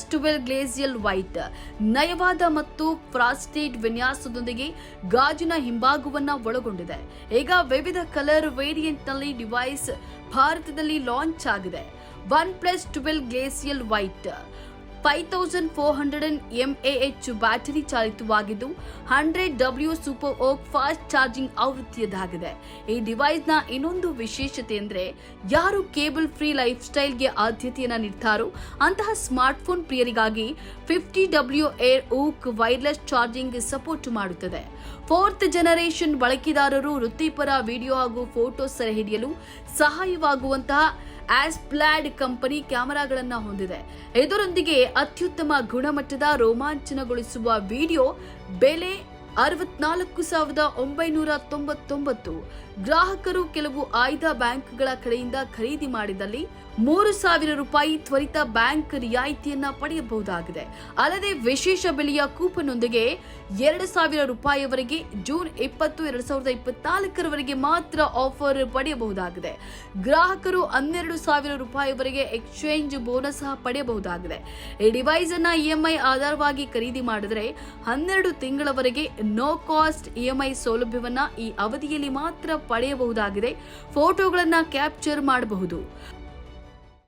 Twelve glacial white, ನಯವಾದ ಮತ್ತು ಫ್ರಾಸ್ಟೇಡ್ ವಿನ್ಯಾಸದೊಂದಿಗೆ ಗಾಜಿನ ಹಿಂಭಾಗವನ್ನ ಒಳಗೊಂಡಿದೆ. ಈಗ ವಿವಿಧ ಕಲರ್ ವೇರಿಯಂಟ್ನಲ್ಲಿ ಡಿವೈಸ್ ಭಾರತದಲ್ಲಿ ಲಾಂಚ್ ಆಗಿದೆ. One plus twelve glacial white five thousand four hundred and mAh battery ಚಾಲಿತವಾಗಿದ್ದು hundred W super VOOC fast charging ಆವೃತ್ತಿಯದಾಗಿದೆ. ಈ ಡಿವೈಸ್ನ ಇನ್ನೊಂದು ವಿಶೇಷತೆ ಅಂದರೆ ಯಾರು ಕೇಬಲ್ ಫ್ರೀ ಲೈಫ್ ಸ್ಟೈಲ್ಗೆ ಆದ್ಯತೆಯನ್ನು ನೀಡ್ತಾರೋ ಅಂತಹ smartphone ಪ್ರಿಯರಿಗಾಗಿ fifty W air VOOC wireless charging support ಮಾಡುತ್ತದೆ. ಫೋರ್ತ್ ಜನರೇಷನ್ ಬಳಕೆದಾರರು ವೃತ್ತಿಪರ ವಿಡಿಯೋ ಹಾಗೂ ಫೋಟೋ ಸೆರೆ ಹಿಡಿಯಲು ಸಹಾಯವಾಗುವಂತಹ ಆಸ್ಪ್ಲಾಡ್ ಕಂಪನಿ ಕ್ಯಾಮೆರಾಗಳನ್ನು ಹೊಂದಿದೆ. ಇದರೊಂದಿಗೆ ಅತ್ಯುತ್ತಮ ಗುಣಮಟ್ಟದ ರೋಮಾಂಚನಗೊಳಿಸುವ ವಿಡಿಯೋ ಬೆಲೆ ಅರವತ್ನಾಲ್ಕು ಸಾವಿರದ ಒಂಬೈನೂರ ತೊಂಬತ್ತೊಂಬತ್ತು ಗ್ರಾಹಕರು ಕೆಲವು ಆಯ್ದ ಬ್ಯಾಂಕ್ಗಳ ಕಡೆಯಿಂದ ಖರೀದಿ ಮಾಡಿದಲ್ಲಿ ಮೂರು ಸಾವಿರ ರೂಪಾಯಿ ತ್ವರಿತ ಬ್ಯಾಂಕ್ ರಿಯಾಯಿತಿಯನ್ನ ಪಡೆಯಬಹುದಾಗಿದೆ. ಅಲ್ಲದೆ ವಿಶೇಷ ಬೆಲೆಯ ಕೂಪನ್ನೊಂದಿಗೆ ಎರಡು ಸಾವಿರ ರೂಪಾಯಿವರೆಗೆ ಜೂನ್ ಇಪ್ಪತ್ತು, ಎರಡು ಸಾವಿರದ ಇಪ್ಪತ್ನಾಲ್ಕರವರೆಗೆ ಮಾತ್ರ ಆಫರ್ ಪಡೆಯಬಹುದಾಗಿದೆ. ಗ್ರಾಹಕರು ಹನ್ನೆರಡು ಸಾವಿರ ರೂಪಾಯಿವರೆಗೆ ಎಕ್ಸ್ಚೇಂಜ್ ಬೋನಸ್ ಸಹ ಪಡೆಯಬಹುದಾಗಿದೆ. ಈ ಡಿವೈಸ್ ಅನ್ನ ಇಎಂಐ ಆಧಾರವಾಗಿ ಖರೀದಿ ಮಾಡಿದರೆ ಹನ್ನೆರಡು ತಿಂಗಳವರೆಗೆ no cost E M I ಸೌಲಭ್ಯವನ್ನ ಈ ಅವಧಿಯಲ್ಲಿ ಮಾತ್ರ ಪಡೆಯಬಹುದಾಗಿದೆ. ಫೋಟೋಗಳನ್ನ ಕ್ಯಾಪ್ಚರ್ ಮಾಡಬಹುದು.